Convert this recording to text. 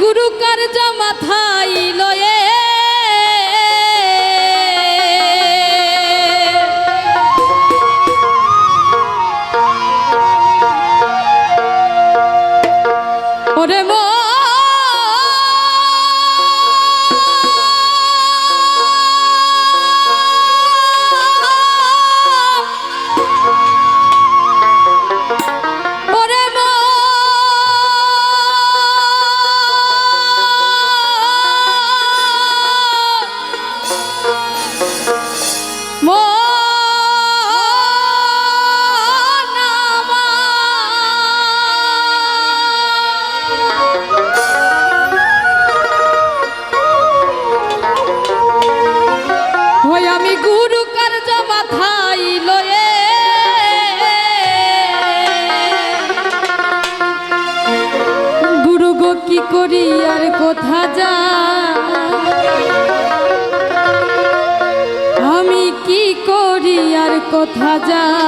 গুরু কার মাথা কোথা যা আমি কি করি আর কোথা যা